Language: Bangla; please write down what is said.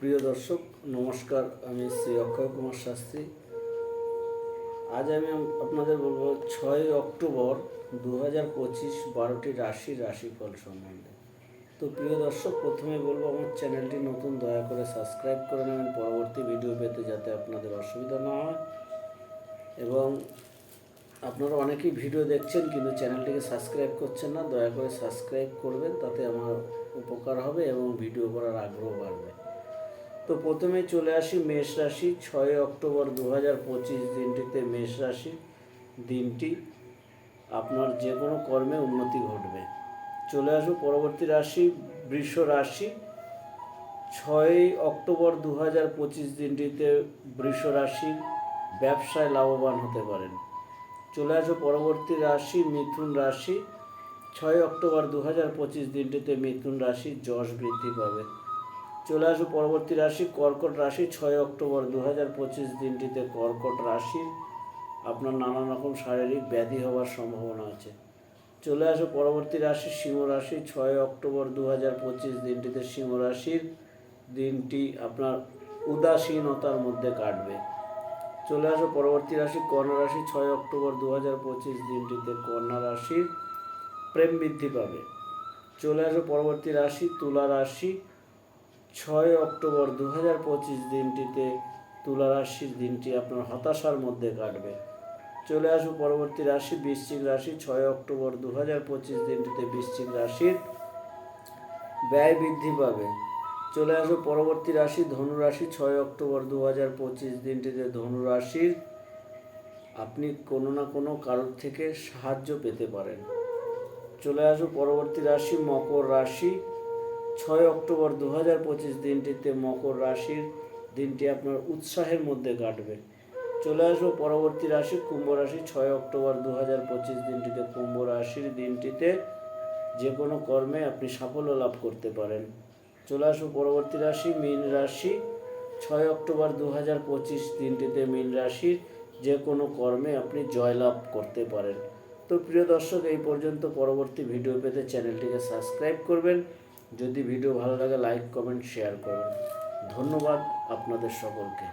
প্রিয় দর্শক, নমস্কার। আমি শ্রী অক্ষয় কুমার শাস্ত্রী। আজ আমি আপনাদের বলব, ছয় অক্টোবর দু হাজার পঁচিশ বারোটি রাশি রাশিফল সম্বন্ধে। তো প্রিয় দর্শক, প্রথমে বলব, আমার চ্যানেলটি নতুন, দয়া করে সাবস্ক্রাইব করে নেবেন। পরবর্তী ভিডিও পেতে যাতে আপনাদের অসুবিধা না হয়। এবং আপনারা অনেকেই ভিডিও দেখছেন, কিন্তু চ্যানেলটিকে সাবস্ক্রাইব করছেন না। দয়া করে সাবস্ক্রাইব করবেন, তাতে আমার উপকার হবে এবং ভিডিও করার আগ্রহ বাড়বে। তো প্রথমে চলে আসি মেষ রাশি, ছয় অক্টোবর দু হাজার পঁচিশ দিনটিতে মেষ রাশি দিনটি। আপনার যে কোনো কর্মে উন্নতি ঘটবে। চলে আসব পরবর্তী রাশি, বৃষ রাশি। ছয় অক্টোবর দু হাজার পঁচিশ দিনটিতে বৃষ রাশি ব্যবসায় লাভবান হতে পারেন। চলে আসব পরবর্তী রাশি, মিথুন রাশি। ছয় অক্টোবর দু হাজার পঁচিশ দিনটিতে মিথুন রাশি যশ বৃদ্ধি পাবে। চলে আসব পরবর্তী রাশি, কর্কট রাশি, ছয় অক্টোবর দু হাজার পঁচিশ দিনটিতে কর্কট রাশির আপনার নানান রকম শারীরিক ব্যাধি হওয়ার সম্ভাবনা আছে। চলে আসো পরবর্তী রাশি, সিংহ রাশি, ছয় অক্টোবর দু হাজার পঁচিশ দিনটিতে সিংহ রাশির দিনটি আপনার উদাসীনতার মধ্যে কাটবে। চলে আসো পরবর্তী রাশি কন্যা রাশি, ছয় অক্টোবর দু হাজার পঁচিশ দিনটিতে কন্যা রাশির প্রেম বৃদ্ধি পাবে। চলে আসো পরবর্তী রাশি, তুলা রাশি ছয় অক্টোবর দু হাজার পঁচিশ দিনটিতে তুলা রাশির দিনটি আপনার হতাশার মধ্যে কাটবে। চলে আসব পরবর্তী রাশি, বৃশ্চিক রাশি। ছয় অক্টোবর দু হাজার পঁচিশ দিনটিতে বৃশ্চিক রাশির ব্যয় বৃদ্ধি পাবে। চলে আসব পরবর্তী রাশি, ধনুরাশি। ছয় অক্টোবর দু হাজার পঁচিশ দিনটিতে ধনুরাশির আপনি কোনো না কোনো কারোর থেকে সাহায্য পেতে পারেন। চলে আসব পরবর্তী রাশি, মকর রাশি। ছয় অক্টোবর দু হাজার পঁচিশ দিনটিতে মকর রাশির দিনটি আপনার উৎসাহের মধ্যে কাটবে। চলে আসব পরবর্তী রাশি, কুম্ভ রাশি। ছয় অক্টোবর দু হাজার পঁচিশ দিনটিতে কুম্ভ রাশির দিনটিতে যে কোনো কর্মে আপনি সাফল্য লাভ করতে পারেন। চলে আসব পরবর্তী রাশি, মীন রাশি। ছয় অক্টোবর দু হাজার পঁচিশ দিনটিতে মীন রাশির যে কোনো কর্মে আপনি জয়লাভ করতে পারেন। তো প্রিয় দর্শক, এই পর্যন্ত পরবর্তী ভিডিও পেতে চ্যানেলটিকে সাবস্ক্রাইব করবেন। যদি ভিডিও ভালো লাগে লাইক কমেন্ট শেয়ার করুন ধন্যবাদ আপনাদের সকলকে।